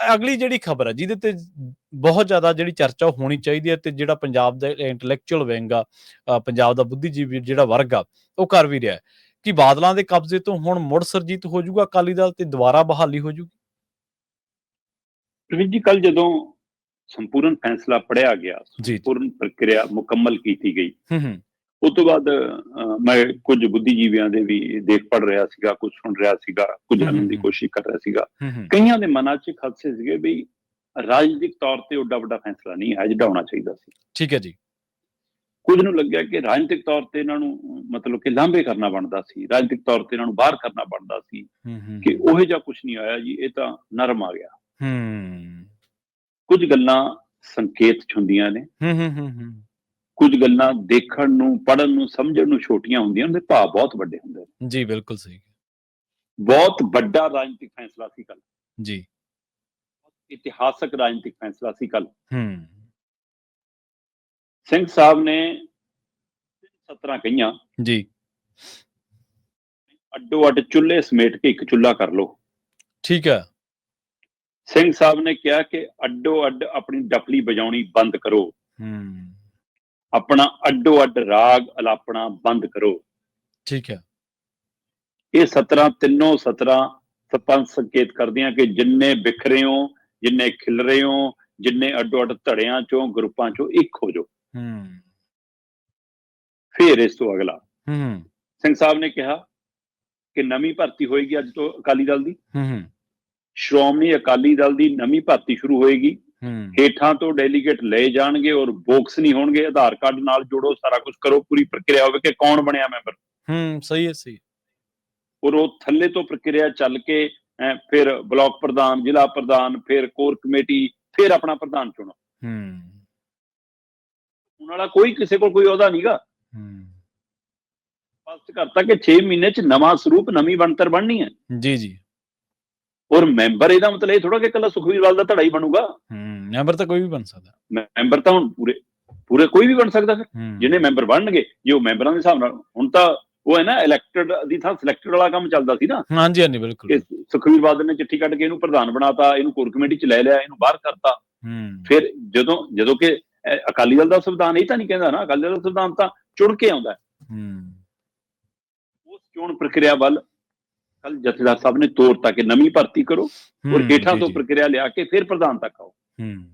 ਅਗਲੀ ਜਿਹੜੀ ਖਬਰ ਹੈ ਜਿਹਦੇ ਤੇ ਬਹੁਤ ਜ਼ਿਆਦਾ ਜਿਹੜੀ ਚਰਚਾ ਹੋਣੀ ਚਾਹੀਦੀ ਹੈ ਤੇ ਜਿਹੜਾ ਪੰਜਾਬ ਦਾ ਇੰਟੈਲੈਕਚੁਅਲ ਵਿੰਗ ਆ ਪੰਜਾਬ ਦਾ ਬੁੱਧੀਜੀਵੀ ਜਿਹੜਾ ਵਰਗ ਆ ਉਹ ਕਰ ਵੀ ਰਿਹਾ ਹੈ। ਕਿ ਬਾਦਲਾਂ ਦੇ ਕਬਜ਼ੇ ਤੋਂ ਹੁਣ ਮੁੜ ਸਰਜੀਤ ਹੋ ਜਾਊਗਾ ਅਕਾਲੀ ਦਲ ਤੇ ਦੁਬਾਰਾ ਬਹਾਲੀ ਹੋ ਜਾਊਗੀ? ਪ੍ਰਵੀਨ ਜੀ ਕੱਲ ਜਦੋਂ ਸੰਪੂਰਨ ਫੈਸਲਾ ਪੜਿਆ ਗਿਆ ਸੰਪੂਰਨ ਪ੍ਰਕਿਰਿਆ ਮੁਕੰਮਲ ਕੀਤੀ ਗਈ ਹੂੰ ਹੂੰ। ਉਸ ਤੋਂ ਬਾਅਦ ਮੈਂ ਕੁਝ ਬੁੱਧੀਜੀਵੀਆਂ ਦੇ ਵੀ ਦੇਖ ਪੜ ਰਿਹਾ ਸੀਗਾ ਕੁਝ ਸੁਣ ਰਿਹਾ ਸੀਗਾ ਕੁਝ ਜਾਣਨ ਦੀ। ਕੋਸ਼ਿਸ਼ ਕਰ ਰਿਹਾ ਸੀਗਾ। ਕਈਆਂ ਦੇ ਮਨਾਂ 'ਚ ਖਦਸ਼ੇ ਸੀਗੇ ਵੀ ਰਾਜਨੀਤਿਕ ਤੌਰ ਤੇ ਓਡਾ ਵੱਡਾ ਫੈਸਲਾ ਨਹੀਂ ਹੈ ਜਿਹੜਾ ਹੋਣਾ ਚਾਹੀਦਾ ਸੀ। ਠੀਕ ਹੈ ਜੀ। ਕੁਝ ਨੂੰ ਲੱਗਿਆ ਕਿ ਰਾਜਨੀਤਿਕ ਤੌਰ ਤੇ ਇਹਨਾਂ ਨੂੰ ਮਤਲਬ ਕਿ ਲਾਂਭੇ ਕਰਨਾ ਬਣਦਾ ਸੀ ਰਾਜਨੀਤਿਕ ਤੌਰ ਤੇ ਇਹਨਾਂ ਨੂੰ ਬਾਹਰ ਕਰਨਾ ਬਣਦਾ ਸੀ ਕਿ ਉਹੇ ਜਿਹਾ ਕੁਝ ਨਹੀਂ ਆਇਆ ਜੀ ਇਹ ਤਾਂ ਨਰਮ ਆ ਗਿਆ। ਹੂੰ। ਕੁਝ ਗੱਲਾਂ ਸੰਕੇਤ 'ਚ ਹੁੰਦੀਆਂ ਨੇ। ਹੂੰ ਹੂੰ ਹੂੰ। ਕੁਝ ਗੱਲਾਂ ਦੇਖਣ ਨੂੰ ਪੜਨ ਨੂੰ ਸਮਝਣ ਨੂੰ ਛੋਟੀਆਂ ਹੁੰਦੀਆਂ ਉਹਦੇ ਭਾਵ ਬਹੁਤ ਵੱਡੇ ਹੁੰਦੇ ਨੇ। ਜੀ ਬਿਲਕੁਲ ਸਹੀ। ਬਹੁਤ ਵੱਡਾ ਰਾਜਨੀਤਿਕ ਫੈਸਲਾ ਸੀ ਕੱਲ ਜੀ। ਇਤਿਹਾਸਕ ਰਾਜਨੀਤਿਕ ਫੈਸਲਾ ਸੀ ਕੱਲ ਹੂੰ। ਸਿੰਘ ਸਾਹਿਬ ਨੇ 17 ਕਹੀਆਂ। ਜੀ। ਅੱਡੋ ਅੱਡ ਚੁੱਲ੍ਹੇ ਸਮੇਟ ਕੇ ਇੱਕ ਚੁੱਲ੍ਹਾ ਕਰ ਲਓ। ਠੀਕ ਹੈ। ਸਿੰਘ ਸਾਹਿਬ ਨੇ ਕਿਹਾ ਕਿ ਅੱਡੋ ਅੱਡ ਆਪਣੀ ਡਫਲੀ ਵਜਾਉਣੀ ਬੰਦ ਕਰੋ। ਹੂੰ। ਆਪਣਾ ਅੱਡੋ ਅੱਡ ਰਾਗ ਅਲਾਪਣਾ ਬੰਦ ਕਰੋ। ਠੀਕ ਹੈ। ਇਹ 17 ਤਿੰਨੋਂ 17 ਸਪੰਜ ਸੰਕੇਤ ਕਰਦੀਆਂ ਕਿ ਜਿੰਨੇ ਬਿਖਰੇ ਹੋ ਜਿੰਨੇ ਖਿਲ ਰਹੇ ਹੋ ਜਿੰਨੇ ਅੱਡੋ ਅੱਡ ਧੜਿਆਂ ਚੋਂ ਗਰੁੱਪਾਂ ਚੋਂ ਇੱਕ ਹੋ ਜਾਓ। ਹੂੰ। ਫਿਰ ਇਸ ਤੋਂ ਅਗਲਾ। ਹੂੰ। ਸਿੰਘ ਸਾਹਿਬ ਨੇ ਕਿਹਾ ਕਿ ਨਵੀਂ ਭਰਤੀ ਹੋਏਗੀ ਅੱਜ ਤੋਂ ਅਕਾਲੀ ਦਲ ਦੀ। ਹੂੰ ਹੂੰ। ਸ਼੍ਰੋਮਣੀ ਅਕਾਲੀ ਦਲ ਦੀ ਨਵੀਂ ਭਰਤੀ ਸ਼ੁਰੂ ਹੋਏਗੀ। ਹੇਠਾਂ ਤੋਂ ਡੈਲੀਗੇਟ ਲਏ ਜਾਣਗੇ ਔਰ ਬੋਕਸ ਨਹੀਂ ਹੋਣਗੇ ਆਧਾਰ ਕਾਰਡ ਨਾਲ ਜੋੜੋ ਸਾਰਾ ਕੁਝ ਕਰੋ ਪੂਰੀ ਪ੍ਰਕਿਰਿਆ ਹੋਵੇ ਕਿ ਕੌਣ ਬਣਿਆ ਮੈਂਬਰ। ਹੂੰ ਸਹੀ ਹੈ ਸਹੀ। ਔਰ ਉਹ ਥੱਲੇ ਤੋਂ ਪ੍ਰਕਿਰਿਆ ਚੱਲ ਕੇ ਫਿਰ ਬਲਾਕ ਪ੍ਰਧਾਨ ਜ਼ਿਲ੍ਹਾ ਪ੍ਰਧਾਨ ਫਿਰ ਕੋਰ ਕਮੇਟੀ ਫਿਰ ਆਪਣਾ ਪ੍ਰਧਾਨ ਚੁਣੋ। ਹੂੰ। ਉਹਨਾਂ ਵਾਲਾ ਕੋਈ ਕਿਸੇ ਕੋਲ ਕੋਈ ਅਹੁਦਾ ਨਹੀਂਗਾ ਹੂੰ। ਸਪਸ਼ਟ ਕਰਤਾ ਕਿ 6 ਮਹੀਨੇ ਚ ਨਵਾਂ ਸਰੂਪ ਨਵੀਂ ਬਣਤਰ ਬਣਨੀ ਹੈ। ਜੀ ਜੀ। ਔਰ ਮੈਂਬਰ ਇਹਦਾ ਮਤਲਬ ਇਹ ਥੋੜਾ ਕਿ ਕੱਲਾ ਸੁਖਵੀਰ ਦਾ ਧੜਾ ਹੀ ਬਣੂਗਾ। ਹੂੰ। ਮੈਂਬਰ ਤਾਂ ਕੋਈ ਵੀ ਬਣ ਸਕਦਾ। ਮੈਂਬਰ ਤਾਂ ਹੁਣ ਪੂਰੇ ਪੂਰੇ ਕੋਈ ਵੀ ਬਣ ਸਕਦਾ ਫਿਰ। ਜਿਹਨੇ ਮੈਂਬਰ ਬਣਨਗੇ ਜੇ ਉਹ ਮੈਂਬਰਾਂ ਦੇ ਹਿਸਾਬ ਨਾਲ ਹੁਣ ਤਾਂ ਉਹ ਹੈ ਨਾ ਇਲੈਕਟਡ ਦੀ ਥਾਂ ਸਿਲੈਕਟਡ ਵਾਲਾ ਕੰਮ ਚੱਲਦਾ ਸੀ ਨਾ। ਹਾਂਜੀ ਹਾਂਜੀ ਬਿਲਕੁਲ। ਸੁਖਵੀਰ ਬਾਦਲ ਨੇ ਚਿੱਠੀ ਕੱਢ ਕੇ ਇਹਨੂੰ ਪ੍ਰਧਾਨ ਬਣਾਤਾ ਇਹਨੂੰ ਕੋਰ ਕਮੇਟੀ ਚ ਲੈ ਲਿਆ ਇਹਨੂੰ ਬਾਹਰ ਕਰਤਾ। ਫਿਰ ਜਦੋਂ ਜਦੋਂ ਕਿ ਅਕਾਲੀ ਦਲ ਦਾ ਸੰਵਿਧਾਨ ਇਹ ਤਾਂ ਨਹੀਂ ਕਹਿੰਦਾ ਨਾ ਅਕਾਲੀ ਦਲ ਦਾ ਸੰਵਿਧਾਨ ਤਾਂ ਚੁਣ ਕੇ ਆਉਂਦਾ। ਉਸ ਚੋਣ ਪ੍ਰਕਿਰਿਆ ਵੱਲ ਕੱਲ ਜਥੇਦਾਰ ਸਾਹਿਬ ਨੇ ਤੋਰਤਾ ਕਿ ਨਵੀਂ ਭਰਤੀ ਕਰੋ ਔਰ ਜੀ, ਤੋਂ। ਪ੍ਰਕਿਰਿਆ ਲਿਆ ਕੇ ਫਿਰ ਪ੍ਰਧਾਨ ਤੱਕ ਆਓ। ਹੂੰ।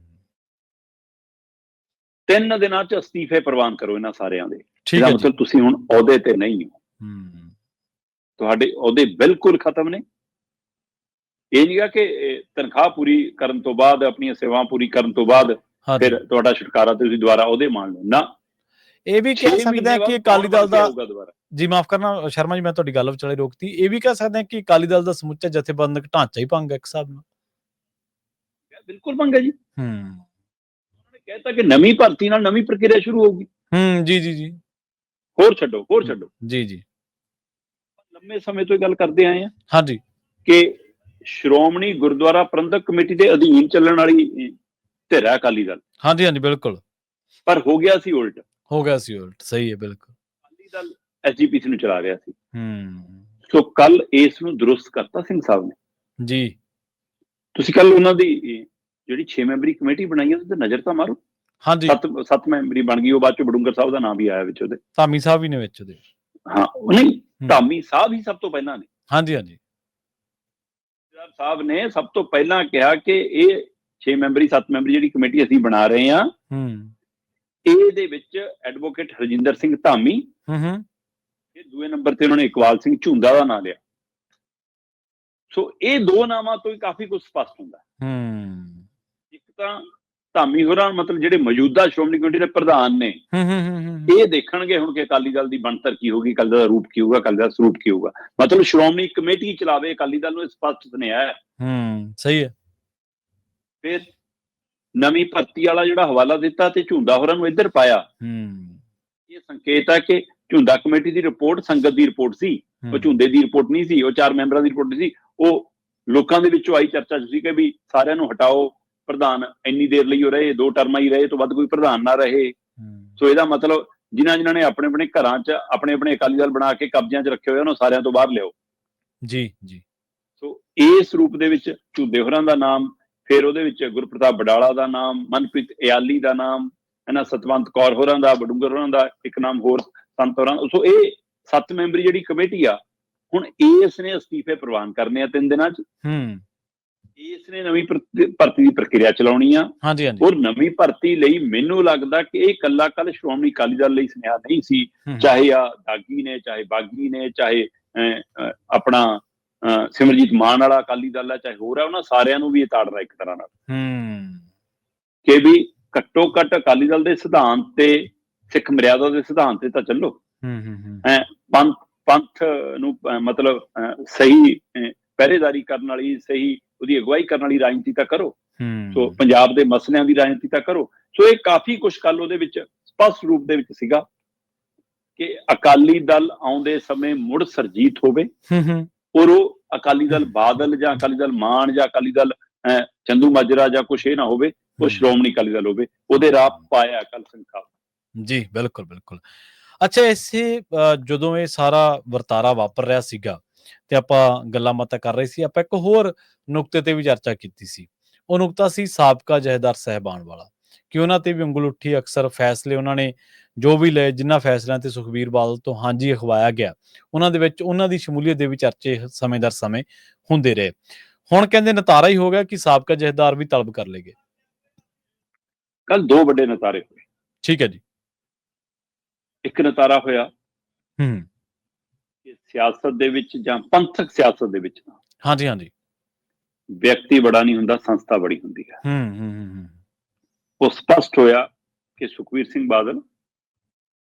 ਤਿੰਨ ਦਿਨਾਂ ਚ ਅਸਤੀਫੇ ਪ੍ਰਵਾਨ ਕਰੋ ਇਹਨਾਂ ਸਾਰਿਆਂ ਦੇ। ਠੀਕ ਹੈ ਮਤਲਬ ਤੁਸੀਂ ਹੁਣ ਅਹੁਦੇ ਤੇ ਨਹੀਂ ਹੋ। ਹੂੰ। ਤੁਹਾਡੇ ਅਹੁਦੇ ਬਿਲਕੁਲ ਖਤਮ ਨੇ। ਇਹ ਨਹੀਂਗਾ ਕਿ ਤਨਖਾਹ ਪੂਰੀ ਕਰਨ ਤੋਂ ਬਾਅਦ ਆਪਣੀਆਂ ਸੇਵਾਵਾਂ ਪੂਰੀ ਕਰਨ ਤੋਂ ਬਾਅਦ ਹਾਂ ਫਿਰ ਤੁਹਾਡਾ ਛੁਟਕਾਰਾ ਤੁਸੀਂ ਦੁਬਾਰਾ ਅਹੁਦੇ ਮੰਨ ਲਓ। ਨਾ। ਇਹ ਵੀ ਕਹਿ ਸਕਦੇ ਬਾਅਦ ਕਿ ਅਕਾਲੀ ਦਲ ਦਾ? ਜੀ ਮਾਫ ਕਰਨਾ ਸ਼ਰਮਾ ਜੀ ਮੈਂ ਤੁਹਾਡੀ ਗੱਲ ਵਿਚਾਲੇ ਰੋਕਤੀ। ਇਹ ਵੀ ਕਹਿ ਸਕਦੇ ਆ ਕਿ ਅਕਾਲੀ ਦਲ ਦਾ ਸਮੁੱਚਾ ਜਥੇਬੰਦਕ ਢਾਂਚਾ ਹੀ ਭੰਗ ਹੈ ਇੱਕ ਹਿਸਾਬ ਨਾਲ। ਬਿਲਕੁਲ ਮੰਗਾ ਜੀ। ਹੂੰ। ਉਹਨਾਂ ਨੇ ਕਹਿਤਾ ਕਿ ਨਵੀਂ ਭਰਤੀ ਨਾਲ ਨਵੀਂ ਪ੍ਰਕਿਰਿਆ ਸ਼ੁਰੂ ਹੋਊਗੀ। ਹੂੰ ਜੀ ਜੀ ਜੀ। ਹੋਰ ਛੱਡੋ ਹੋਰ ਛੱਡੋ। ਜੀ ਜੀ। ਲੰਮੇ ਸਮੇਂ ਤੋਂ ਇਹ ਗੱਲ ਕਰਦੇ ਆਏ ਆ ਹਾਂਜੀ ਕਿ ਸ਼੍ਰੋਮਣੀ ਗੁਰਦੁਆਰਾ ਪ੍ਰਬੰਧਕ ਕਮੇਟੀ ਦੇ ਅਧੀਨ ਚੱਲਣ ਵਾਲੀ ਧਿਰ ਹੈ ਅਕਾਲੀ ਦਲ। ਹਾਂਜੀ ਹਾਂਜੀ ਬਿਲਕੁਲ। ਪਰ ਹੋ ਗਿਆ ਸੀ ਉਲਟ। ਹੋ ਗਿਆ ਸੀ ਉਲਟ ਸਹੀ ਹੈ ਬਿਲਕੁਲ। ਅਕਾਲੀ ਦਲ ਐਸਜੀਪੀਸੀ ਨੂੰ ਚਲਾ ਰਿਹਾ ਸੀ। ਹੂੰ। ਸੋ ਕੱਲ ਇਸ ਨੂੰ ਦਰੁਸਤ ਕਰਤਾ ਸਿੰਘ ਸਾਹਿਬ ਨੇ। ਜੀ। ਤੁਸੀਂ ਕੱਲ ਉਹਨਾਂ ਦੀ ਜਿਹੜੀ 6 ਮੈਂਬਰੀ ਕਮੇਟੀ ਬਣਾਈ ਹੈ ਉਹਦੇ ਤੇ ਨਜ਼ਰ ਤਾਂ ਮਾਰੋ। ਹਾਂਜੀ। ਸੱਤ ਸੱਤ ਮੈਂਬਰੀ ਬਣ ਗਈ ਉਹ ਬਾਅਦ ਚ ਬਡੂੰਗਰ ਸਾਹਿਬ ਦਾ ਨਾਮ ਵੀ ਆਇਆ ਵਿੱਚ ਉਹਦੇ। ਧਾਮੀ ਸਾਹਿਬ ਵੀ ਨੇ ਵਿੱਚ ਉਹਦੇ। ਹਾਂ ਨਹੀਂ ਧਾਮੀ ਸਾਹਿਬ ਹੀ ਸਭ ਤੋਂ ਪਹਿਲਾਂ ਨੇ। ਹਾਂਜੀ ਹਾਂਜੀ। ਜਥੇਦਾਰ ਸਾਹਿਬ ਨੇ ਸਭ ਤੋਂ ਪਹਿਲਾਂ ਕਿਹਾ ਕਿ ਇਹ 6 ਮੈਂਬਰੀ 7 ਮੈਂਬਰੀ ਜਿਹੜੀ ਕਮੇਟੀ ਅਸੀਂ ਬਣਾ ਰਹੇ ਹਾਂ ਹੂੰ। ਇਹਦੇ ਵਿੱਚ ਐਡਵੋਕੇਟ ਹਰਜਿੰਦਰ ਸਿੰਘ ਧਾਮੀ ਹੂੰ ਹੂੰ। ਇਹ ਦੂਏ ਨੰਬਰ ਤੇ ਉਹਨਾਂ ਨੇ ਇਕਬਾਲ ਸਿੰਘ ਝੁੰਦਾ ਦਾ ਨਾਮ ਲਿਆ। ਸੋ ਇਹ ਦੋ ਨਾਮਾਂ ਤੋਂ ਹੀ ਕਾਫੀ ਕੁਝ ਸਪਸ਼ਟ ਹੁੰਦਾ। ਹੈ। ਤਾਂ ਧਾਮੀ ਹੋਰਾਂ ਮਤਲਬ ਜਿਹੜੇ ਮੌਜੂਦਾ ਸ਼੍ਰੋਮਣੀ ਕਮੇਟੀ ਦੇ ਪ੍ਰਧਾਨ ਨੇ ਇਹ ਦੇਖਣਗੇ ਹੁਣ ਕਿ ਅਕਾਲੀ ਦਲ ਦੀ ਬਣਤਰ ਕੀ ਹੋਗੀ ਦਲ ਦਾ ਰੂਪ ਕੀ ਹੋਊਗਾ ਦਲ ਦਾ ਸਰੂਪ ਕੀ ਹੋਊਗਾ। ਮਤਲਬ ਸ਼੍ਰੋਮਣੀ ਕਮੇਟੀ ਚਲਾਵੇ ਅਕਾਲੀ ਦਲ ਨੂੰ ਸਪਸ਼ਟ ਸੁਨੇਹਾ ਹੈ ਹੂੰ ਸਹੀ ਹੈ। ਫਿਰ ਨਵੀਂ ਭਰਤੀ ਵਾਲਾ ਜਿਹੜਾ ਹਵਾਲਾ ਦਿੱਤਾ ਤੇ ਝੁੰਦਾ ਹੋਰਾਂ ਨੂੰ ਇੱਧਰ ਪਾਇਆ। ਹੂੰ। ਇਹ ਸੰਕੇਤ ਹੈ ਕਿ ਝੁੰਦਾ ਕਮੇਟੀ ਦੀ ਰਿਪੋਰਟ ਸੰਗਤ ਦੀ ਰਿਪੋਰਟ ਸੀ ਉਹ ਝੁੰਦੇ ਦੀ ਰਿਪੋਰਟ ਨਹੀਂ ਸੀ ਉਹ ਚਾਰ ਮੈਂਬਰਾਂ ਦੀ ਰਿਪੋਰਟ ਸੀ ਉਹ ਲੋਕਾਂ ਦੇ ਵਿੱਚੋਂ ਆਈ ਚਰਚਾ ਸੀ ਕਿ ਵੀ ਸਾਰਿਆਂ ਨੂੰ ਹਟਾਓ ਪ੍ਰਧਾਨ ਇੰਨੀ ਦੇਰ ਲਈ ਉਹ ਰਹੇ ਦੋ ਟਰਮਾਂ ਹੀ ਰਹੇ ਤੋਂ ਵੱਧ ਕੋਈ ਪ੍ਰਧਾਨ ਨਾ ਰਹੇ। ਹੂੰ। ਸੋ ਇਹਦਾ ਮਤਲਬ ਜਿਨ੍ਹਾਂ ਜਿਨ੍ਹਾਂ ਨੇ ਆਪਣੇ ਆਪਣੇ ਘਰਾਂ 'ਚ ਆਪਣੇ ਆਪਣੇ ਅਕਾਲੀ ਦਲ ਬਣਾ ਕੇ ਕਬਜ਼ਿਆਂ 'ਚ ਰੱਖੇ ਹੋਏ ਉਹਨਾਂ ਸਾਰਿਆਂ ਤੋਂ ਬਾਹਰ ਲਿਓ ਜੀ ਜੀ। ਸੋ ਇਸ ਰੂਪ ਦੇ ਵਿੱਚ ਝੁੰਦੇ ਹੋਰਾਂ ਦਾ ਨਾਮ ਫਿਰ ਉਹਦੇ ਵਿੱਚ ਗੁਰਪ੍ਰਤਾਪ ਬਡਾਲਾ ਦਾ ਨਾਮ ਮਨਪ੍ਰੀਤ ਇਆਲੀ ਦਾ ਨਾਮ ਇਹਨਾਂ ਸਤਵੰਤ ਕੌਰ ਹੋਰਾਂ ਦਾ ਬਡੂੰਗਰ ਹੋਰਾਂ ਦਾ ਇੱਕ ਨਾਮ ਹੋਰ ਸੰਤ ਹੋਰਾਂ ਸੋ ਇਹ ਸੱਤ ਮੈਂਬਰੀ ਜਿਹੜੀ ਕਮੇਟੀ ਆ ਹੁਣ ਇਸ ਨੇ ਅਸਤੀਫੇ ਪ੍ਰਵਾਨ ਕਰਨੇ ਆ ਤਿੰਨ ਦਿਨਾਂ 'ਚ। ਹੂੰ। ਇਸ ਨੇ ਨਵੀਂ ਭਰਤੀ ਦੀ ਪ੍ਰਕਿਰਿਆ ਚਲਾਉਣੀ ਆ। ਹਾਂਜੀ ਹਾਂਜੀ। ਔਰ ਨਵੀਂ ਭਰਤੀ ਲਈ ਮੈਨੂੰ ਲੱਗਦਾ ਕਿ ਇਹ ਕੱਲਾ ਕੱਲ ਸ਼੍ਰੋਮਣੀ ਅਕਾਲੀ ਦਲ ਲਈ ਸੁਨੇਹਾ ਨਹੀਂ ਸੀ। ਚਾਹੇ ਆ ਦਾਗੀ ਨੇ ਚਾਹੇ ਬਾਗੀ ਨੇ ਚਾਹੇ ਆਪਣਾ ਸਿਮਰਜੀਤ ਮਾਨ ਵਾਲਾ ਅਕਾਲੀ ਦਲ ਹੈ ਚਾਹੇ ਹੋਰ ਹੈ ਉਹਨਾਂ ਸਾਰਿਆਂ ਨੂੰ ਵੀ ਇਹ ਤਾੜਨਾ ਇੱਕ ਤਰ੍ਹਾਂ ਨਾਲ। ਹੂੰ। ਕਿ ਵੀ ਘੱਟੋ ਘੱਟ ਅਕਾਲੀ ਦਲ ਦੇ ਸਿਧਾਂਤ ਤੇ ਸਿੱਖ ਮਰਿਆਦਾ ਦੇ ਸਿਧਾਂਤ ਤੇ ਤਾਂ ਚੱਲੋ। ਹੂੰ ਹੂੰ ਹੂੰ। ਪੰਥ ਪੰਥ ਨੂੰ ਮਤਲਬ ਸਹੀ ਪਹਿਰੇਦਾਰੀ ਕਰਨ ਵਾਲੀ ਸਹੀ ਉਹਦੀ ਅਗਵਾਈ ਕਰਨ ਵਾਲੀ ਰਾਜਨੀਤੀ ਤਾਂ ਕਰੋ। ਸੋ ਪੰਜਾਬ ਦੇ ਮਸਲਿਆਂ ਦੀ ਰਾਜਨੀਤੀ ਤਾਂ ਕਰੋ। ਸੋ ਇਹ ਕਾਫੀ ਕੁਝ ਕੱਲ ਉਹਦੇ ਵਿੱਚ ਸਪਸ਼ਟ ਰੂਪ ਦੇ ਵਿੱਚ ਸੀਗਾ ਕਿ ਅਕਾਲੀ ਦਲ ਆਉਂਦੇ ਸਮੇਂ ਮੁੜ ਸਰਜੀਤ ਹੋਵੇ ਹੂੰ ਹੂੰ। ਔਰ ਉਹ ਅਕਾਲੀ ਦਲ ਬਾਦਲ ਜਾਂ ਅਕਾਲੀ ਦਲ ਮਾਨ ਜਾਂ ਅਕਾਲੀ ਦਲ ਚੰਦੂ ਮਾਜਰਾ ਜਾਂ ਕੁਛ ਇਹ ਨਾ ਹੋਵੇ ਉਹ ਸ਼੍ਰੋਮਣੀ ਅਕਾਲੀ ਦਲ ਹੋਵੇ ਉਹਦੇ ਰਾਹ ਪਾਇਆ ਅਕਾਲ ਸੰਖਾ ਜੀ ਬਿਲਕੁਲ ਬਿਲਕੁਲ। ਅੱਛਾ ਇਸੇ ਜਦੋਂ ਇਹ ਸਾਰਾ ਵਰਤਾਰਾ ਵਾਪਰ ਰਿਹਾ ਸੀਗਾ ਤੇ ਆਪਾਂ ਗੱਲਾਂ ਬਾਤਾਂ ਕਰ ਰਹੇ ਸੀ। ਆਪਾਂ ਇੱਕ ਹੋਰ ਨੁਕਤੇ ਤੇ ਵੀ ਚਰਚਾ ਕੀਤੀ ਸੀ। ਉਹ ਨੁਕਤਾ ਸੀ ਸਾਬਕਾ ਜਹੇਦਾਰ ਸਹਿਬਾਨ ਵਾਲਾ। ਕਿ ਉਹਨਾਂ ਤੇ ਵੀ ਉਂਗਲ ਉੱਠੀ ਅਕਸਰ ਫੈਸਲੇ ਉਹਨਾਂ ਨੇ ਜੋ ਵੀ ਲਏ ਜਿਨ੍ਹਾਂ ਫੈਸਲਿਆਂ ਤੇ ਸੁਖਬੀਰ ਬਾਦਲ ਤੋਂ ਹਾਂਜੀ ਅਖਵਾਇਆ ਗਿਆ ਉਹਨਾਂ ਦੇ ਵਿੱਚ ਉਹਨਾਂ ਦੀ ਸ਼ਮੂਲੀਅਤ ਦੇ ਵੀ ਚਰਚੇ ਸਮੇਂ ਦਰ ਸਮੇਂ ਹੁੰਦੇ ਰਹੇ। ਹੁਣ ਕਹਿੰਦੇ ਨਤਾਰਾ ਹੀ ਹੋ ਗਿਆ ਕਿ ਸਾਬਕਾ ਜਹੇਦਾਰ ਵੀ ਤਲਬ ਕਰ ਲਏ ਗਏ। ਕੱਲ ਦੋ ਵੱਡੇ ਨਤਾਰੇ ਹੋਏ। ਠੀਕ ਹੈ ਜੀ। ਇੱਕ ਨਤਾਰਾ ਹੋਇਆ। ਹੂੰ। ਸਿਆਸਤ ਦੇ ਵਿੱਚ ਜਾਂ ਪੰਥਕ ਸਿਆਸਤ ਦੇ ਵਿੱਚ ਹਾਂਜੀ ਹਾਂਜੀ। ਵਿਅਕਤੀ ਬੜਾ ਨਹੀਂ ਹੁੰਦਾ ਸੰਸਥਾ ਬੜੀ ਹੁੰਦੀ ਹੈ। ਹੂੰ ਹੂੰ ਉਹ ਸਪਸ਼ਟ ਹੋਇਆ ਕਿ ਸੁਖਵੀਰ ਸਿੰਘ ਬਾਦਲ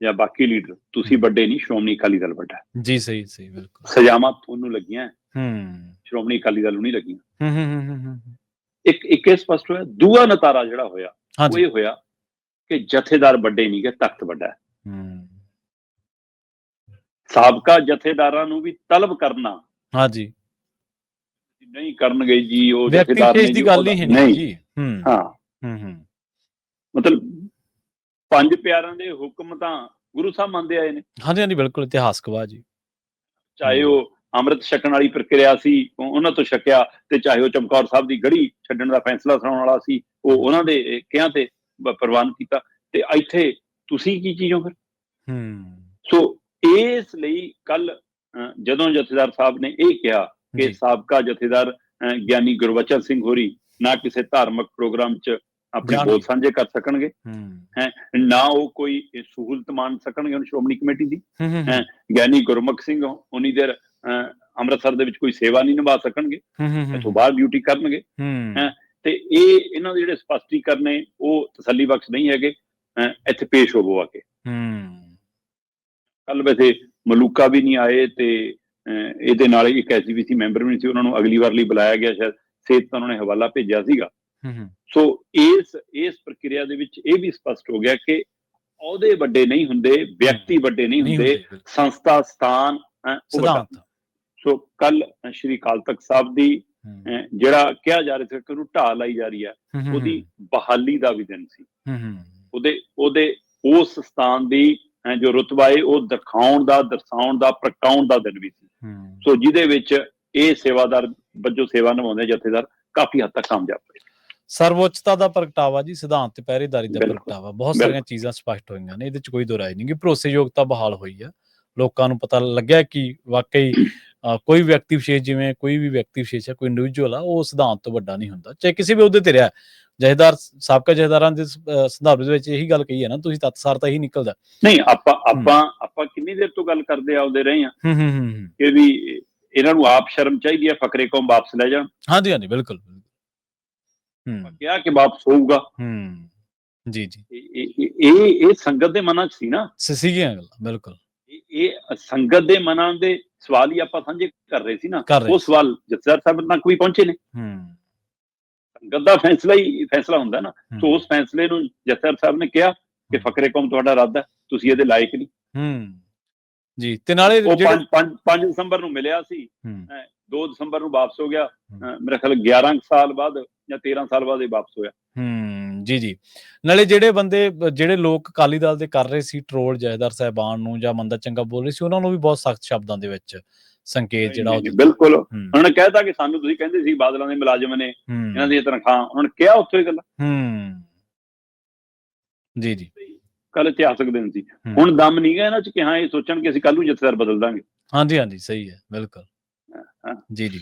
ਜਾਂ ਬਾਕੀ ਲੀਡਰ ਤੁਸੀਂ ਵੱਡੇ ਨਹੀਂ ਸ਼੍ਰੋਮਣੀ ਅਕਾਲੀ ਦਲ ਵੱਡਾ। ਜੀ ਸਹੀ ਸਹੀ ਬਿਲਕੁਲ। ਸਜ਼ਾਵਾਂ ਤੁਹਾਨੂੰ ਲੱਗੀਆਂ ਹੂੰ। ਸ਼੍ਰੋਮਣੀ ਅਕਾਲੀ ਦਲ ਨੂੰ ਨਹੀਂ ਲੱਗੀਆਂ। ਹੂੰ ਹੂੰ ਹੂੰ ਇੱਕ ਇੱਕ ਇਹ ਸਪਸ਼ਟ ਹੋਇਆ ਦੂਆ ਨਤਾਰਾ ਜਿਹੜਾ ਹੋਇਆ ਉਹ ਇਹ ਹੋਇਆ ਕਿ ਜਥੇਦਾਰ ਵੱਡੇ ਨਹੀਂ ਗੇ ਤਖਤ ਵੱਡਾ ਹੂੰ। ਸਾਬਕਾ ਜਥੇਦਾਰਾਂ ਨੂੰ ਵੀ ਤਲਬ ਕਰਨਾ। ਹਾਂਜੀ। ਨਹੀਂ ਕਰਨਗੇ ਜੀ ਉਹ ਜਥੇਦਾਰ ਨੇ ਵਿਸ਼ੇਸ਼ ਦੀ ਜੀ, ਗੱਲ ਹੀ ਹੈ ਨਹੀਂ ਜੀ। ਹੂੰ। ਹਾਂ। ਹੂੰ ਹੂੰ। ਮਤਲਬ ਪੰਜ ਪਿਆਰਾਂ ਦੇ ਹੁਕਮ ਤਾਂ ਗੁਰੂ ਸਾਹਿਬ ਮੰਨਦੇ ਆਏ ਨੇ। ਹਾਂਜੀ ਹਾਂਜੀ ਬਿਲਕੁਲ ਇਤਿਹਾਸਕ ਵਾ ਜੀ। ਚਾਹੇ। ਉਹ ਅੰਮ੍ਰਿਤ ਛਕਣ ਵਾਲੀ ਪ੍ਰਕਿਰਿਆ ਸੀ ਉਹ ਉਹਨਾਂ ਤੋਂ ਛਕਿਆ ਤੇ ਚਾਹੇ ਉਹ ਚਮਕੌਰ ਸਾਹਿਬ ਦੀ ਗੜੀ ਛੱਡਣ ਦਾ ਫੈਸਲਾ ਸੁਣਾਉਣ ਵਾਲਾ ਸੀ ਉਹ ਉਹਨਾਂ ਦੇ ਕਿਹਾਂ ਤੇ ਪ੍ਰਵਾਨ ਕੀਤਾ। ਤੇ ਇੱਥੇ ਤੁਸੀਂ ਕੀ ਚੀਜ਼ੋਂ ਫਿਰ? ਹੂੰ। ਸੋ ਇਸ ਲਈ ਕੱਲ ਜਦੋਂ ਜਥੇਦਾਰ ਸਾਹਿਬ ਨੇ ਇਹ ਕਿਹਾ ਕਿ ਸਾਬਕਾ ਜਥੇਦਾਰ ਗਿਆਨੀ ਗੁਰਵਚਨ ਸਿੰਘ ਹੋਰੀ ਨਾ ਕਿਸੇ ਧਾਰਮਿਕ ਪ੍ਰੋਗਰਾਮ 'ਚ ਆਪਣੇ। ਬੋਲ ਸਾਂਝੇ ਕਰ ਸਕਣਗੇ ਹੂੰ ਨਾ ਉਹ ਕੋਈ ਸਹੂਲਤ ਮੰਨ ਸਕਣਗੇ ਉਹਨੂੰ ਸ਼੍ਰੋਮਣੀ ਕਮੇਟੀ ਦੀ ਹੂੰ। ਗਿਆਨੀ ਗੁਰਮੁਖ ਸਿੰਘ ਉਨੀ ਦੇਰ ਅੰਮ੍ਰਿਤਸਰ ਦੇ ਵਿੱਚ ਕੋਈ ਸੇਵਾ ਨਹੀਂ ਨਿਭਾ ਸਕਣਗੇ ਇੱਥੋਂ ਬਾਹਰ ਡਿਊਟੀ ਕਰਨਗੇ ਹੂੰ। ਤੇ ਇਹ ਇਹਨਾਂ ਦੇ ਜਿਹੜੇ ਸਪਸ਼ਟੀਕਰਨ ਨੇ ਉਹ ਤਸੱਲੀ ਬਖਸ਼ ਨਹੀਂ ਹੈਗੇ ਇੱਥੇ ਪੇਸ਼ ਹੋਵੋ ਆ ਕੇ ਹੂੰ ਕੱਲ ਵੈਸੇ ਮਲੂਕਾ ਵੀ ਨਹੀਂ ਆਏ ਤੇ ਇਹਦੇ ਨਾਲ ਇੱਕ ਐਸਜੀਪੀਸੀ ਮੈਂਬਰ ਵੀ ਨਹੀਂ ਸੀ ਉਹਨਾਂ ਨੂੰ ਅਗਲੀ ਵਾਰ ਲਈ ਬੁਲਾਇਆ ਗਿਆ ਸ਼ਾਇਦ ਸੇਤ ਤਾਂ ਉਹਨਾਂ ਨੇ ਹਵਾਲਾ ਭੇਜਿਆ ਸੀਗਾ। ਸੋ ਇਸ ਇਸ ਪ੍ਰਕਿਰਿਆ ਦੇ ਵਿੱਚ ਇਹ ਵੀ ਸਪਸ਼ਟ ਹੋ ਗਿਆ ਕਿ ਅਹੁਦੇ ਵੱਡੇ ਨਹੀਂ ਹੁੰਦੇ ਵਿਅਕਤੀ ਵੱਡੇ ਨਹੀਂ ਹੁੰਦੇ। ਸੰਸਥਾ ਸਥਾਨ ਸਿਧਾਂਤ। ਸੋ ਕੱਲ ਸ਼੍ਰੀ ਅਕਾਲ ਤਖਤ ਸਾਹਿਬ ਦੀ ਜਿਹੜਾ ਕਿਹਾ ਜਾ ਰਿਹਾ ਸੀ ਕਿ ਉਹਨੂੰ ਢਾਹ ਲਾਈ ਜਾ ਰਹੀ ਹੈ ਉਹਦੀ ਬਹਾਲੀ ਦਾ ਵੀ ਦਿਨ ਸੀ। ਉਹਦੇ ਉਹਦੇ ਉਸ ਸਥਾਨ ਦੀ ਜੋ ਰੁਤਬਾ ਹੈ ਉਹ ਦਿਖਾਉਣ ਦਾ ਦਰਸਾਉਣ ਦਾ ਪ੍ਰਗਟਾਉਣ ਦਾ ਦਿਨ ਵੀ ਸੀ। ਸੋ ਜਿਹਦੇ ਵਿੱਚ ਇਹ ਸੇਵਾਦਾਰ ਵਜੋਂ ਸੇਵਾ ਨਿਭਾਉਂਦੇ ਜਥੇਦਾਰ ਕਾਫੀ ਹੱਦ ਤੱਕ ਕਾਮਯਾਬ ਹੋਏ। ਸਰਵਉੱਚਤਾ ਦਾ ਪ੍ਰਗਟਾਵਾ ਜੀ ਸਿਧਾਂਤ ਤੇ ਪਹਿਰੇਦਾਰੀ ਦਾ ਪ੍ਰਗਟਾਵਾ। ਬਹੁਤ ਸਾਰੀਆਂ। ਚੀਜ਼ਾਂ ਸਪਸ਼ਟ ਹੋਈਆਂ ਨੇ ਇਹਦੇ ਚ ਕੋਈ ਦੁਰਾਈ ਨਹੀਂ ਕਿ ਭਰੋਸੇਯੋਗਤਾ ਬਹਾਲ ਹੋਈ ਆ। ਲੋਕਾਂ ਨੂੰ ਪਤਾ ਲੱਗਿਆ ਕਿ ਵਾਕਈ ਕੋਈ ਵਿਅਕਤੀ ਵਿਸ਼ੇਸ਼ ਜਿਵੇਂ ਕੋਈ ਵੀ ਵਿਅਕਤੀ ਵਿਸ਼ੇਸ਼ ਹੈ ਕੋਈ ਇੰਡੀਵਿਜੂਅਲ ਆ ਉਹ ਸਿਧਾਂਤ ਤੋਂ ਵੱਡਾ ਨਹੀਂ ਹੁੰਦਾ। ਚਾਹੇ ਕਿਸੇ ਵੀ ਅਹੁਦੇ ਤੇ ਰਿਹਾ ਜਹੇਦਾਰ ਸਾਬਕਾ ਜਹੇਦਾਰਾਂ ਦੇ ਸੰਦਰਭ ਦੇ ਵਿੱਚ ਇਹੀ ਗੱਲ ਕਹੀ ਹੈ ਨਾ ਤੁਸੀਂ ਤਤਸਾਰ ਤਾਂ ਇਹੀ ਨਿਕਲਦਾ। ਨਹੀਂ ਆਪਾਂ ਆਪਾਂ ਆਪਾਂ ਕਿੰਨੀ ਦੇਰ ਤੋਂ ਗੱਲ ਕਰਦੇ ਆਉਂਦੇ ਰਹੇ ਹਾਂ? ਹੂੰ ਹੂੰ ਹੂੰ ਹੂੰ। ਕਿ ਵੀ ਇਹਨਾਂ ਨੂੰ ਆਪ ਸ਼ਰਮ ਚਾਹੀਦੀ ਹੈ ਫਕਰੇ ਕੌਮ ਵਾਪਸ ਲੈ ਜਾਣ। ਹਾਂਜੀ ਹਾਂਜੀ ਬਿਲਕੁਲ। ਹੂੰ। ਕਿਹਾ ਕਿ ਵਾਪਸ ਹੋਊਗਾ। ਹੂੰ। ਜੀ ਜੀ। ਇਹ- ਇਹ ਸੰਗਤ ਦੇ ਮਨਾਂ 'ਚ ਸੀ ਨਾ। ਸੀਗੀਆਂ ਗੱਲਾਂ ਬਿਲਕੁਲ। ਇਹ- ਸੰਗਤ ਦੇ ਮਨਾਂ ਦੇ ਸਵਾਲ ਹੀ ਆਪਾਂ ਸਾਂਝੇ ਕਰ ਰਹੇ ਸੀ ਨਾ। ਉਹ। ਸਵਾਲ ਜਥੇਦਾਰ ਸਾਹਿਬ ਤੱਕ ਵੀ ਪਹੁੰਚੇ ਨੇ। ਹੂੰ। ਸੰਗਤ ਦਾ ਫੈਸਲਾ ਹੀ ਫੈਸਲਾ ਹੁੰਦਾ ਨਾ। ਸੋ ਉਸ ਫੈਸਲੇ ਨੂੰ ਜਥੇਦਾਰ ਸਾਹਿਬ ਨੇ ਕਿਹਾ ਕਿ ਫਕਰੇ ਕੌਮ ਤੁਹਾਡਾ ਰੱਦ ਹੈ ਤੁਸੀਂ ਇਹਦੇ ਲਾਇਕ ਨਹੀਂ। ਹੂੰ। ਜੀ ਤੇ ਨਾਲੇ ਉਹ ਜਿਹੜੇ 5 5 ਦਸੰਬਰ ਨੂੰ ਮਿਲਿਆ ਸੀ। ਹੂੰ। 2 ਦਸੰਬਰ ਨੂੰ ਵਾਪਸ ਹੋ ਗਿਆ। ਮੇਰੇ ਖਿਆਲ 11 ਕੁ ਸਾਲ ਬਾਅਦ ਜਾਂ 13 ਸਾਲ ਬਾਅਦ ਇਹ ਵਾਪਸ ਹੋਇਆ। ਹੂੰ ਜੀ ਜੀ। ਨਾਲੇ ਜਿਹੜੇ ਬੰਦੇ ਜਿਹੜੇ ਲੋਕ ਅਕਾਲੀ ਦਲ ਦੇ ਕਰ ਰਹੇ ਸੀ ਟਰੋਲ ਜਹੇਦਾਰ ਸਾਹਿਬਾਨ ਨੂੰ ਜਾਂ ਮੰਦਾ ਚੰਗਾ ਬੋਲ ਰਹੇ ਸੀ ਉਹਨਾਂ ਨੂੰ ਵੀ ਬਹੁਤ ਸਖਤ ਸ਼ਬਦਾਂ ਦੇ ਵਿੱਚ ਸੰਕੇਤ ਜਿਹੜਾ ਉਹ ਬਿਲਕੁਲ। ਉਹਨਾਂ ਨੇ ਕਹਿਤਾ ਕਿ ਸਾਨੂੰ ਤੁਸੀਂ ਕਹਿੰਦੇ ਸੀ ਬਾਦਲਾਂ ਦੇ ਮੁਲਾਜ਼ਮ ਨੇ ਇਹਨਾਂ ਦੀਆਂ ਤਨਖਾਹਾਂ ਉਹਨਾਂ ਨੇ ਕਿਹਾ ਉੱਥੇ ਗੱਲ। ਹੂੰ। ਜੀ ਜੀ। ਕੱਲ ਇਤਿਹਾਸਕ ਦਿਨ ਸੀ। ਹੁਣ ਦਮ ਨਹੀਂ ਗਾ ਇਹਨਾਂ ਚ ਕਿ ਹਾਂ ਇਹ ਸੋਚਣ ਕਿ ਅਸੀਂ ਕੱਲ ਨੂੰ ਜਥੇਦਾਰ ਬਦਲ ਦਾਂਗੇ ਹਾਂਜੀ ਹਾਂਜੀ ਸਹੀ ਹੈ ਬਿਲਕੁਲ। ਜੀ ਜੀ।